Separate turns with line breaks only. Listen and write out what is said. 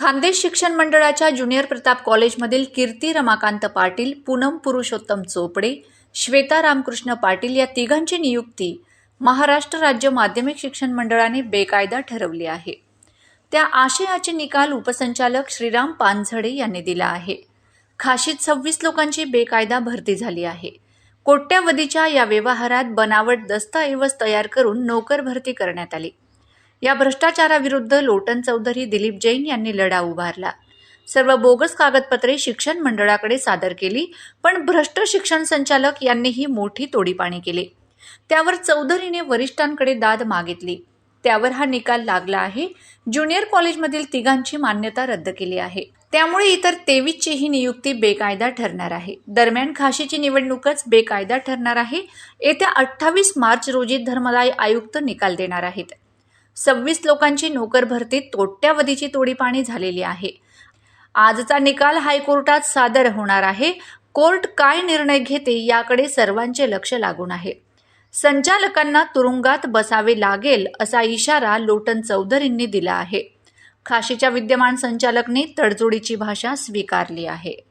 खानदेश शिक्षण मंडळाच्या ज्युनियर प्रताप कॉलेजमधील कीर्ती रमाकांत पाटील पूनम पुरुषोत्तम चोपडे श्वेता रामकृष्ण पाटील या तिघांची नियुक्ती महाराष्ट्र राज्य माध्यमिक शिक्षण मंडळाने बेकायदा ठरवली आहे. त्या आशयाचे निकाल उपसंचालक श्रीराम पानझडे यांनी दिला आहे. खाशीत सव्वीस लोकांची बेकायदा भरती झाली आहे. कोट्यावधीच्या या व्यवहारात बनावट दस्तऐवज तयार करून नोकर भरती करण्यात आली. या भ्रष्टाचाराविरुद्ध लोटन चौधरी दिलीप जैन यांनी लढा उभारला. सर्व बोगस कागदपत्रे शिक्षण मंडळाकडे सादर केली पण भ्रष्ट शिक्षण संचालक यांनीही मोठी तोडीपाणी केली. त्यावर चौधरीने वरिष्ठांकडे दाद मागितली. त्यावर हा निकाल लागला आहे. ज्युनियर कॉलेजमधील तिघांची मान्यता रद्द केली आहे. त्यामुळे इतर तेवीसचीही नियुक्ती बेकायदा ठरणार आहे. दरम्यान खाशीची निवडणूकच बेकायदा ठरणार आहे. येत्या अठ्ठावीस मार्च रोजी धर्मदाय आयुक्त निकाल देणार आहेत. सव्वीस लोकांची नोकर भरतीत तोट्यावधीची तोडीपाणी झालेली आहे. आजचा निकाल हायकोर्टात सादर होणार आहे. कोर्ट काय निर्णय घेते याकडे सर्वांचे लक्ष लागून आहे. संचालकांना तुरुंगात बसावे लागेल असा इशारा लोटन चौधरींनी दिला आहे. खाशीच्या विद्यमान संचालकने तडजोडीची भाषा स्वीकारली आहे.